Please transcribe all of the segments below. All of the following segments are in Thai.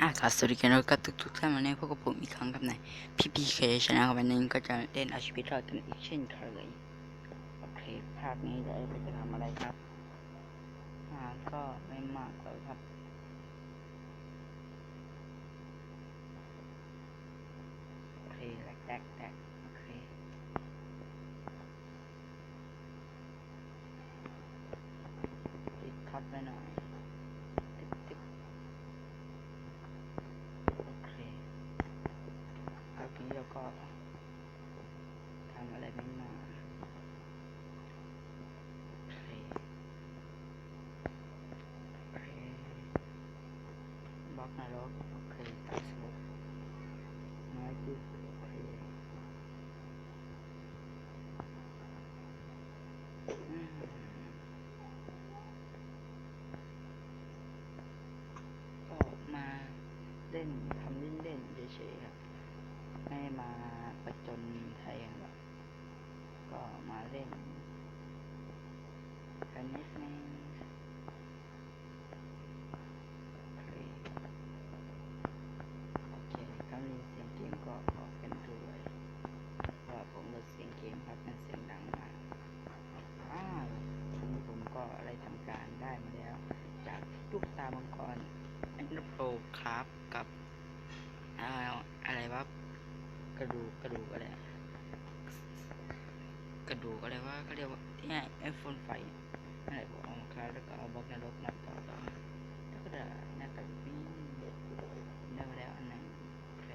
อะครับสวัสดีกันแล้วก็ทุกทุกๆท่านวันนี้พบกับผมอีกครั้งกับในพีพีเคชนะครับวันนี้ก็จะเล่นเอาชีวิตรอดกันอีกเช่นเคยโอเคภาคนี้เราจะทำอะไรครับอ่าก็ไม่มากเลยครับโอเคแลกแตกแตกโอเคติดท็อตไว้หน่อยติ๊กติ๊ก โอเคคราวนี้เราก็ทำอะไรไม่มาโอเคโอเค บล็อกนรกโอเคตัดสมุดไม้จิ้มโอเคอืก็มาเล่นทำเล่นเล่นเฉยๆครับไม่มาประจนไทยหรอกก็มาเล่นกันนิดนึงโอเคโอเคถ้ามีเสียงเกมก็ขอกันด้วยว่าผมลดเสียงเกมครับมันเสียงดังมากอ้าวทีนี้ผมก็อะไรทำการได้มาแล้ว จากลูกตามังกรอันนี้โปรครับกับอ่าอะไรวะ กระดูกกระดูกอะไรกระดูกอะไรว่าเขาเรียกว่าที่ไอโฟนไฟอะไรบอกเอามาคลาแล้วก็เอาบล็อกนรกมาต่อต่อแล้วก็จะหน้าตาแบบนี้ได้มาแล้วอันหนึ่งโอเค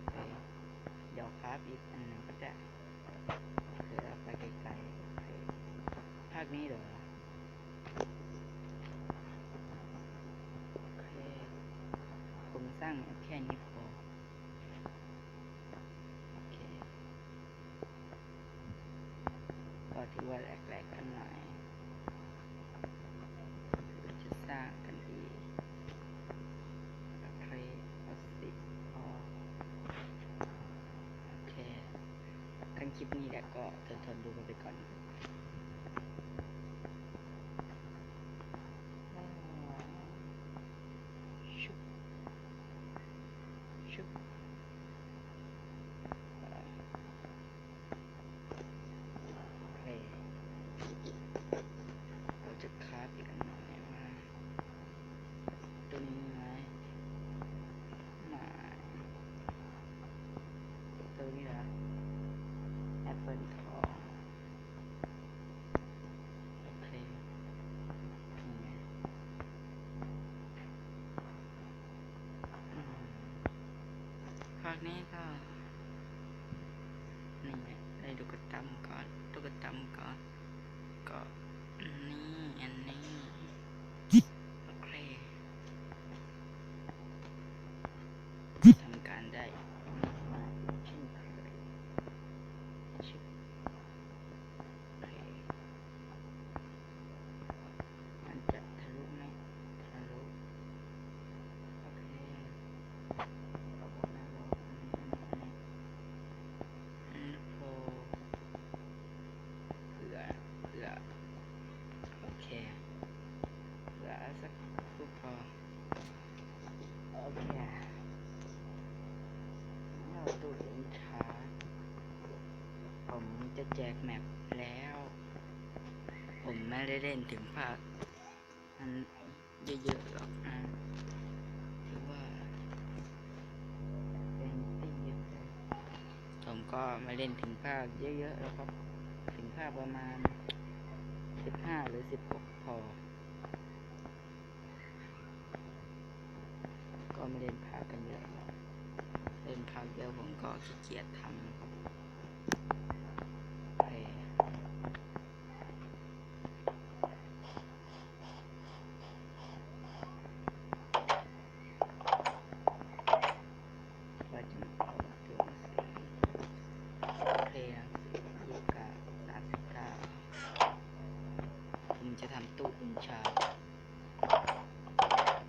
โอเคเดี๋ยวคราฟอีกอันหนึ่งก็ได้เผื่อไปไกลๆภาคนี้เหรอ โอเค ผม สร้างแค่นี้พอโอเคก็ถือว่าแหลกๆกันหน่อยเราจะสร้างกันดีโอเคเอาสิบพอโอเคทั้งคลิปนี้แหละก็ทนทนๆดูกันไปก่อน ชุบชุบเอ่อโอเคเราจะคาบอีกอันหน่อยว่าตรงนี้ไหมไม่ตรงนี้ละแอ ปเปิลทองโอเคนี่ไงอืมภาคนี้ก็นี่ไงได้ดูกระตั้มก่อนดูกระตั้มก่อนก็นี่อันนี้โอเคทำการได้มาเช่นเคยชิบโอเคมันจะทะลุไหมทะลุโอเค เอาพวกนั้นลงอันนี้อันนี้อันนี้โพเผื่อเผื่อโอเคเผื่อสักลูกพอโอเคเราดูเองช้าผมจะแจ กแมปแล้ว ผมไม่ได้เล่นถึงภาคอันเยอะๆหรอกนะถือว่าเป็นที่เยอะผมก็มาเล่นถึงภาคเยอะๆแล้วครับ ถึงภาคประมาณสิบห้าหรือสิบหกพอ ก็ไม่เล่นภาคกันเยอะเล่นภาคเยอะผมก็ขี้เกียจทำ จะทำตู้อุ่นชา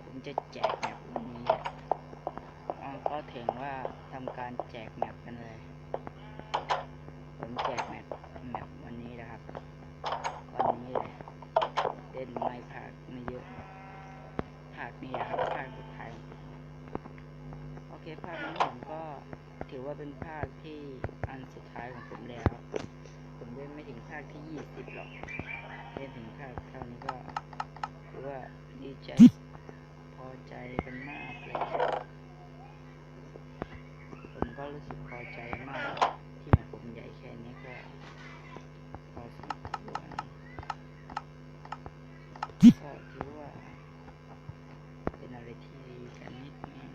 ผมจะแจกแมปพรุ่นี้ก็ถึงว่าทำการแจกแมปกันเลย ผมแจกแมปแมปวันนี้นะครับ วันนี้เลยเล่นไม่พากไม่เยอะพากนี่นครับพากสุดท้ายโอเคภาคนี้ผมก็ถือว่าเป็นภาคที่อันสุดท้ายของผมแล้ว ผมเล่นไม่ถึงภาคที่20หรอก เล่นถึงภาคเท่านี้ก็คือว่าดีใจพอใจกันมากเลยผมก็รู้สึกพอใจมากที่แมปผมใหญ่แค่นี้ก็พอสมควรก็ถือว่า เป็นอะไรที่ดีกันนิดนึง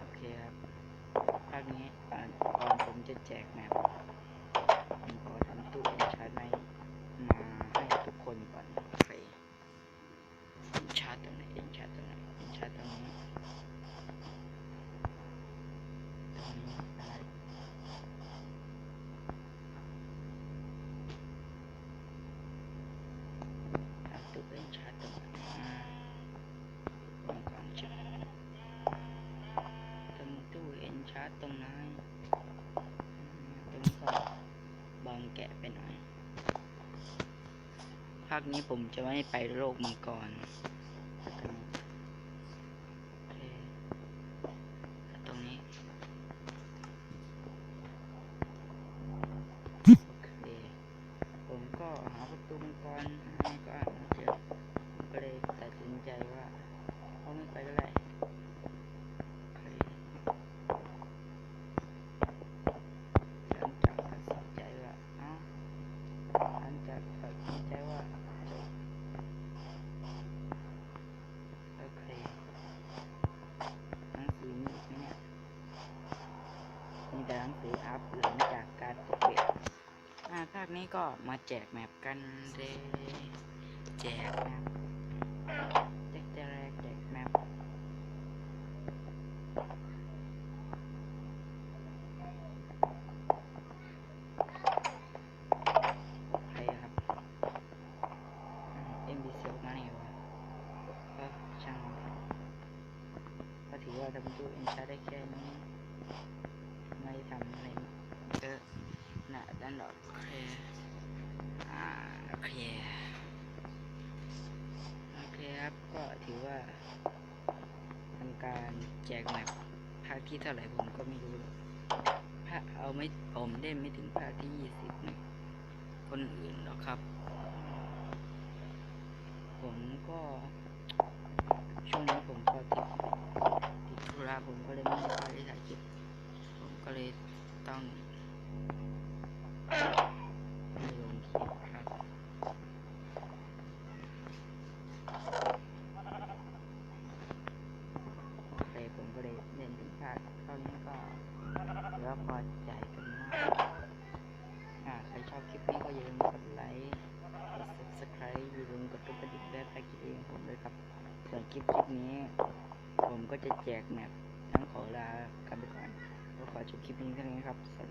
โอเคครับภาคนี้อ่าก่อนผมจะแจกแมปผมขอทำตู้เอ็นชาร์จไม้มาให้ทุกคนก่อนโอเคเอ็นชาร์จตรงไหนเอ็นชาร์จตรงไหนเอ็นชาร์จตรงนี้ตรงนี้อะไรเอาตู้เอ็นชาร์จตรงไหนอ่าวางก่อนจุดตรงตู้เอ็นชาร์จตรงไหนอืมตรงนี้ก็บางแกะไปหน่อย ภาคนี้ผมจะไม่ไปโลกมังกรตรงนี้โอเคแล้วตรงนี้ โอเค ผมก็หาประตูมังกรให้ก็หาไม่เจอผมก็เลยตัดสินใจว่าเขาไม่ไปก็ได้โอเคหลังจากตัดสินใจว่าเอ้าหลังจากตัดสินใจว่าจบโอเคหนังสือมีอีกไหมเนี่ยมีแต่หนังสืออัพ หลังจากการตกเบ็ดอ่าภาคนี้ก็มาแจกแมปกันเลยแจกแมปแจกแจกแจกแมปใครครับเอ็มบีซีมาเนี่ยวะก็ช่างมันก็ถือว่าทำตู้เอ็นชาได้แค่นี้ ไม่ทำอะไรเยอน่ะด้านดอกโอเคอ่าโอเคโอเคครับก็ถือว่าทำการแจกแมปภาคที่เท่าไหร่ผมก็ไม่รู้ภาคเอาไม่ผมเล่นไม่ถึงภาคที่ยี่สิบนะคนอื่นหรอกครับ ผมก็ช่วงนี้ผมก็ติดติดธุระผม ต้องไม่ลงคลิปครับ โอเคผมก็เลยเล่นถึงภาคเท่านี้ก็ถือว่าพอใจกันมากอ่าใครชอบคลิปนี้ก็อย่าลืมกดไลค์กด subscribe อย่าลืมกดกระดิ่งและแพ็กเกจของผมด้วยครับส่วนคลิปคลิปนี้ ผมก็จะแจกแมป ทั้งขอลา